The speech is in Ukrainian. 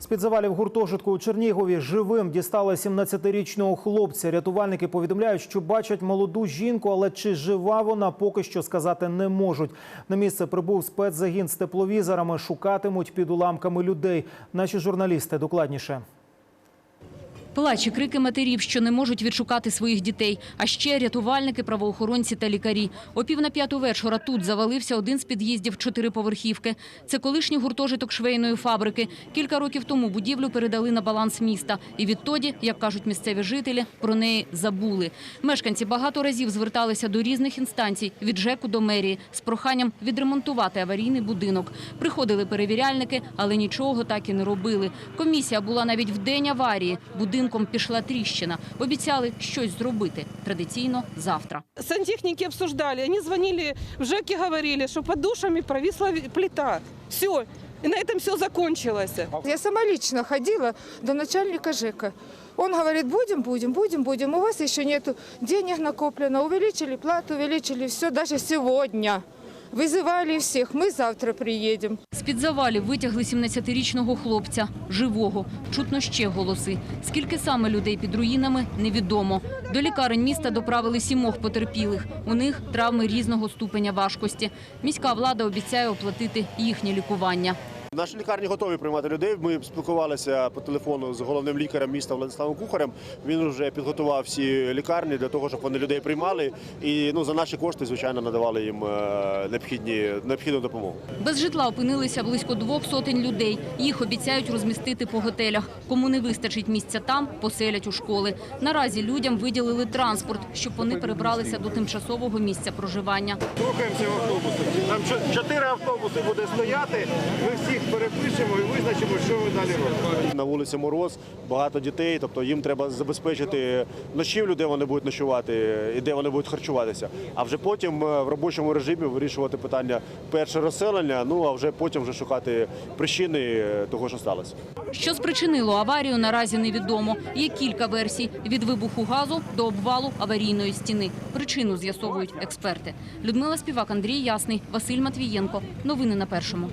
З-під завалів гуртожитку у Чернігові живим дістали 17-річного хлопця. Рятувальники повідомляють, що бачать молоду жінку, але чи жива вона, поки що сказати не можуть. На місце прибув спецзагін з тепловізорами. Шукатимуть під уламками людей. Наші журналісти докладніше. Плач і крики матерів, що не можуть відшукати своїх дітей. А ще рятувальники, правоохоронці та лікарі. О пів на п'яту вечора тут завалився один з під'їздів чотириповерхівки. Це колишній гуртожиток швейної фабрики. Кілька років тому будівлю передали на баланс міста. І відтоді, як кажуть місцеві жителі, про неї забули. Мешканці багато разів зверталися до різних інстанцій від ЖЕКу до мерії з проханням відремонтувати аварійний будинок. Приходили перевіряльники, але нічого так і не робили. Комісія була навіть в день аварії Будинком пішла тріщина. Обіцяли щось зробити. Традиційно завтра. Сантехники обсуждали, они звонили в ЖЭК и говорили, что под душами провисла ви- плита. Все. И на этом все закончилось. Я сама лично ходила до начальника ЖЭКа. Он говорит, будем, будем, будем, будем. У вас еще нет денег накоплено. Увеличили плату, увеличили все, даже сегодня. Вызывали всех, мы завтра приедем. З-під завалів витягли 17-річного хлопця. Живого. Чутно ще голоси. Скільки саме людей під руїнами – невідомо. До лікарень міста доправили сімох потерпілих. У них травми різного ступеня важкості. Міська влада обіцяє оплатити їхнє лікування. Наші лікарні готові приймати людей. Ми спілкувалися по телефону з головним лікарем міста Владиславом Кухарем. Він вже підготував всі лікарні для того, щоб вони людей приймали. І ну за наші кошти, звичайно, надавали їм е, необхідні необхідну допомогу. Без житла опинилися близько двох сотень людей. Їх обіцяють розмістити по готелях. Кому не вистачить місця там, поселять у школи. Наразі людям виділили транспорт, щоб вони перебралися до тимчасового місця проживання. Рухаємося в автобуси. Там чотири автобуси буде стояти. Ми всіх перепишемо і визначимо, що ви далі робите. На вулиці мороз, багато дітей, тобто їм треба забезпечити ночівлю, де вони будуть ночувати і де вони будуть харчуватися. А вже потім е, в робочому режимі вирішувати питання перше розселення. Ну а вже потім вже шукати причини того, що сталося. Що спричинило аварію, наразі невідомо. Є кілька версій – від вибуху газу до обвалу аварійної стіни. Причину з'ясовують експерти. Людмила Співак, Андрій Ясний, Василь Матвієнко. Новини на Першому.